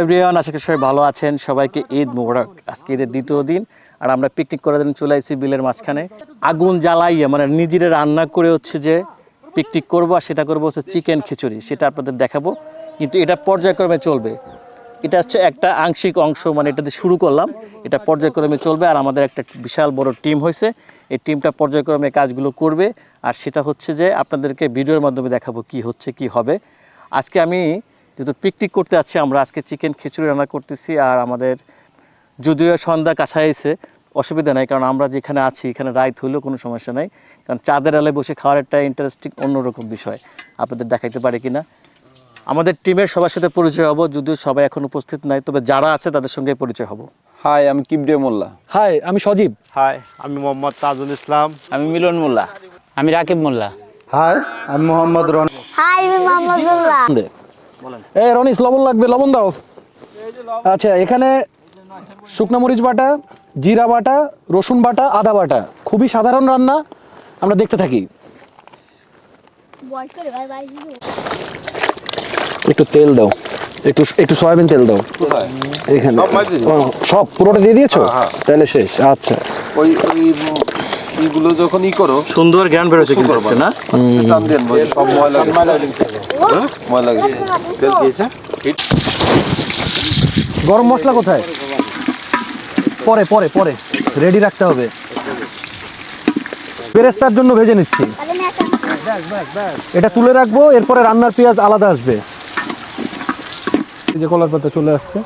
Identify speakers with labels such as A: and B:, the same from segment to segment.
A: Everyone আশা করি সবাই ভালো আছেন। সবাইকে ঈদ মোবারক। আজকে ঈদের দ্বিতীয় দিন, আর আমরা পিকনিক করার জন্য চলে আসছি বিলের মাঝখানে। আগুন জ্বালাইয়া মানে নিজেরা রান্না করে হচ্ছে যে পিকনিক করব, আর সেটা করব হচ্ছে চিকেন খিচুড়ি। সেটা আপনাদের দেখাবো। কিন্তু এটা পর্যায়ক্রমে চলবে। এটা হচ্ছে একটা আংশিক অংশ মানে এটাতে শুরু করলাম। এটা পর্যায়ক্রমে চলবে, আর আমাদের একটা বিশাল বড় টিম হয়েছে। এই টিমটা পর্যায়ক্রমে কাজগুলো করবে। আর সেটা হচ্ছে যে আপনাদেরকে ভিডিওর মাধ্যমে দেখাবো কি হচ্ছে, কি হবে। আজকে আমি যেহেতু পিকনিক করতে আছি আমরা আজকে চিকেন খিচুড়ি রান্না করতেছি আর আমাদের যদিও সন্ধ্যা কাছাইছে অসুবিধা নাই কারণ আমরা যেখানে আছি এখানে রাইত হলেও কোনো সমস্যা নাই কারণ চাঁদের আলে বসে খাওয়ার একটা ইন্টারেস্টিং অন্যরকম বিষয় আপনাদের দেখাইতে পারে কিনা? আমাদের টিমের সবার সাথে পরিচয় হব যদিও সবাই এখন উপস্থিত নাই তবে যারা আছে তাদের সঙ্গে পরিচয় হব।
B: হাই আমি কিবরিয়া মোল্লা।
C: হাই আমি সজীব।
D: হাই আমি মোহাম্মদ তাজুল ইসলাম।
B: আমি মিলন মোল্লা।
E: আমি রাকিব মোল্লা।
C: হাই আমি মোহাম্মদ রন
F: হাই আমি মোহাম্মদুল্লাহ
C: এই রনিস লবণ লাগবে লবণ দাও। আচ্ছা এখানে শুকনো মরিচ বাটা জিরা বাটা রসুন বাটা আদা বাটা। খুবই সাধারণ রান্না আমরা দেখতে থাকি। একটু তেল দাও। একটু একটু সয়াবিন তেল দাও। এখানে। সব পুরোটা দিয়ে দিয়েছ? তাহলে শেষ। আচ্ছা।
B: ওই ওই এইগুলো যখন ই করো
A: সুন্দর জ্ঞান বেরোচ্ছে কিন্তু একটা, না?
B: টান দেন ভাই, সব ময়লা গেছে। হ্যাঁ? ময়লা তেল দিয়েছে?
C: গরম মশলা কোথায়? পরে পরে পরে। রেডি রাখতে হবে। বেরেস্তার জন্য ভেজে নিচ্ছি। এটা তুলে রাখব এরপরে রান্নার পেঁয়াজ আলাদা আসবে। এই যে কলার পাতা চলে আসছে।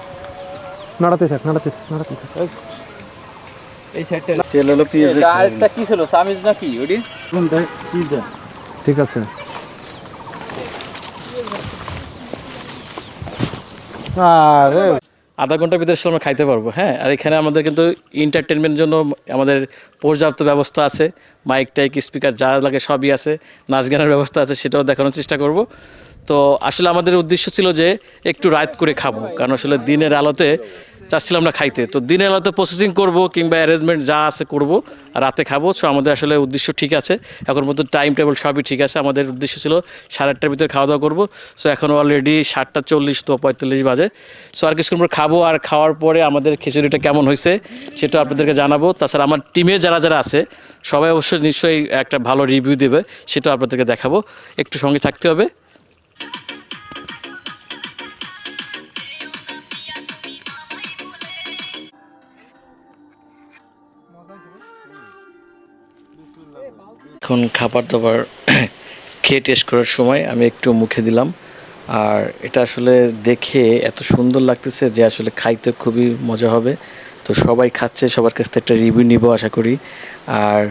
C: নাড়াতে থাক নাড়াতে থাক, নাড়াতে থাক।
A: তেল হলো পেঁয়াজ
B: আরেকটা কি ছিল সামিজ নাকি ওটি?
C: ঠিক আছে। আরে।
A: আধা ঘণ্টার ভিতরে আমরা খাইতে পারব হ্যাঁ? আর এখানে আমাদের কিন্তু এন্টারটেনমেন্টের জন্য আমাদের পর্যাপ্ত ব্যবস্থা আছে। মাইক টাইক স্পিকার যা লাগে সবই আছে। নাচ গানের ব্যবস্থা আছে সেটাও দেখানোর চেষ্টা করব। তো আসলে আমাদের উদ্দেশ্য ছিল যে একটু রাত করে খাব কারণ আসলে দিনের আলোতে চাচ্ছিলাম আমরা খাইতে। তো দিনের আলোতে প্রসেসিং করব কিংবা অ্যারেঞ্জমেন্ট যা আছে করব রাতে খাব। সো আমাদের আসলে উদ্দেশ্য ঠিক আছে। এখন মতো টাইম টেবিল সবই ঠিক আছে। আমাদের উদ্দেশ্য ছিল সাড়ে আটটার ভিতরে খাওয়া দাওয়া করব। সো এখন অলরেডি সাতটা চল্লিশ, তো পঁয়তাল্লিশ বাজে। সো আর পর খাব। আর খাওয়ার পরে আমাদের খিচুড়িটা কেমন হয়েছে সেটা আপনাদেরকে জানাব। তাছাড়া আমার টিমে যারা যারা আছে, সবাই অবশ্যই নিশ্চয়ই একটা ভালো রিভিউ দেবে সেটা আপনাদেরকে দেখাবো। একটু সঙ্গে থাকতে হবে। এখন খাবার দাবার খেয়ে টেস্ট করার সময় আমি একটু মুখে দিলাম। আর এটা আসলে দেখে এত সুন্দর লাগতেছে যে আসলে খাইতে খুবই মজা হবে। তো সবাই খাচ্ছে, সবার কাছ থেকে একটা রিভিউ নিব আশা করি। আর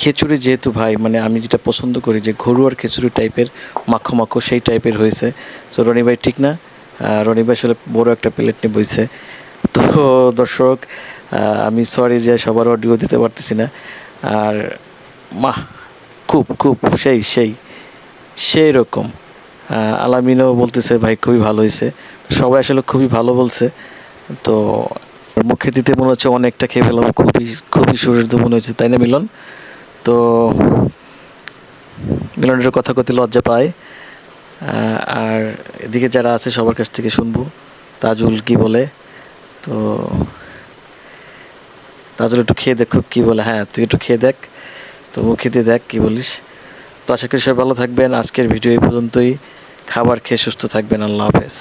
A: খিচুড়ি যেহেতু ভাই মানে আমি যেটা পছন্দ করি যে ঘরুয়ার খিচুড়ি টাইপের মাখো মাখো সেই টাইপের হয়েছে। তো রনি ভাই ঠিক না? রনি ভাই আসলে বড় একটা প্লেট নিয়ে বইছে। তো দর্শক আমি সরি যে সবার অডিও দিতে পারতেছি না। আর মা, খুব খুব, সেই সেই সেই রকম। আলামিনও বলতেছে, ভাই, খুবই ভালো হয়েছে। সবাই আসলে খুবই ভালো বলছে। তো মুখে দিতে মনে হচ্ছে অনেকটা খেয়ে ফেলাম। খুবই খুবই সুস্বাদু মনে হচ্ছে, তাই না, মিলন? তো মিলনের কথা কথি লজ্জা পায়। আর এদিকে যারা আছে, সবার কাছ থেকে শুনব। তাজুল কি বলে? তো তাজুল একটু খেয়ে দেখো কি বলে? হ্যাঁ তুই একটু খেয়ে দেখ। তো খেতে দেখ, কি বলিস? তো আশা করি সবাই ভালো থাকবেন। আজকের ভিডিও এই পর্যন্তই। খাবার খেয়ে সুস্থ থাকবেন। আল্লাহ হাফেজ।